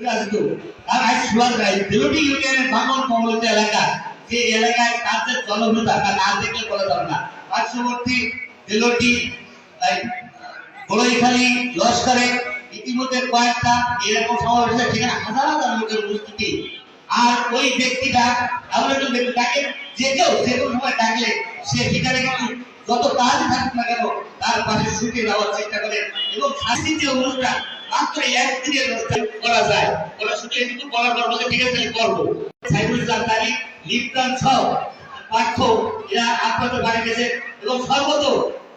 এরকম সমাবেশ সেখানে লোকের আর ওই ব্যক্তিটা, এমন একজন ব্যক্তি সময় ডাকলে সেখানে যত কাজ থাকুক না কেন, তার পাশে ছুটে যাওয়ার চেষ্টা করে। এবং শাস্তি যে অনুষ্ঠান মাত্র একদিনের করা যায়। ওরা শুধু একটু করার পর বলে ঠিক আছে করব। সাইফুল তারি লিপ্টন সহ পার্থ, এরা আপনাদের বাড়ি গেছে। এবং সর্বত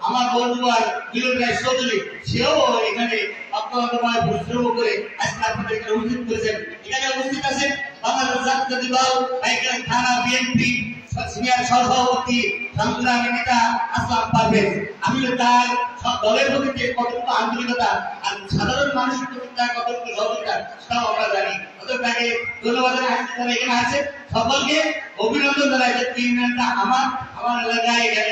আমার বন্ধু আর মিলন চৌধুরী, সেও এখানে অত্যন্তময় পরিশ্রম করে আজকে আপনাদের এখানে উপস্থিত করেছেন। এখানে উপস্থিত আছেন বাংলাদেশ জাতীয় দল এখানে সিনিয়র সহসভাপতি সংগ্রামী নেতা আসলাম পারভেজ। আমি তার দলের প্রতি যে কতটুকু আন্তরিকতা আর সাধারণ মানুষের প্রতি তার কতটুকু সহযোগিতা, সেটাও আমরা জানি। অতএব তাকে ধন্যবাদ জানাই। তারা এখানে আছে। সকলকে অভিনন্দন জানাই যে তিন আমার আমার এলাকায় এখানে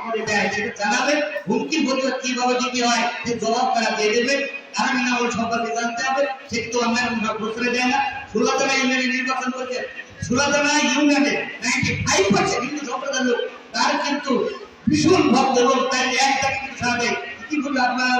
আমাদের দেয় কীভাবে দিতে হয় জবাব তারা দিয়ে দেবে। সম্পর্কে জানতে হবে তো দেয় না। সুলাতনা ইউনিয়নে নির্বাচন করছে। সুলাতনা ইউনিয়নে নাইনটি ফাইভ পার্সেন্ট হিন্দু সম্প্রদায়ের লোক, তার কিন্তু ভীষণ ভক্ত একটা কিন্তু সাথে ইতিপূর্বে আপনারা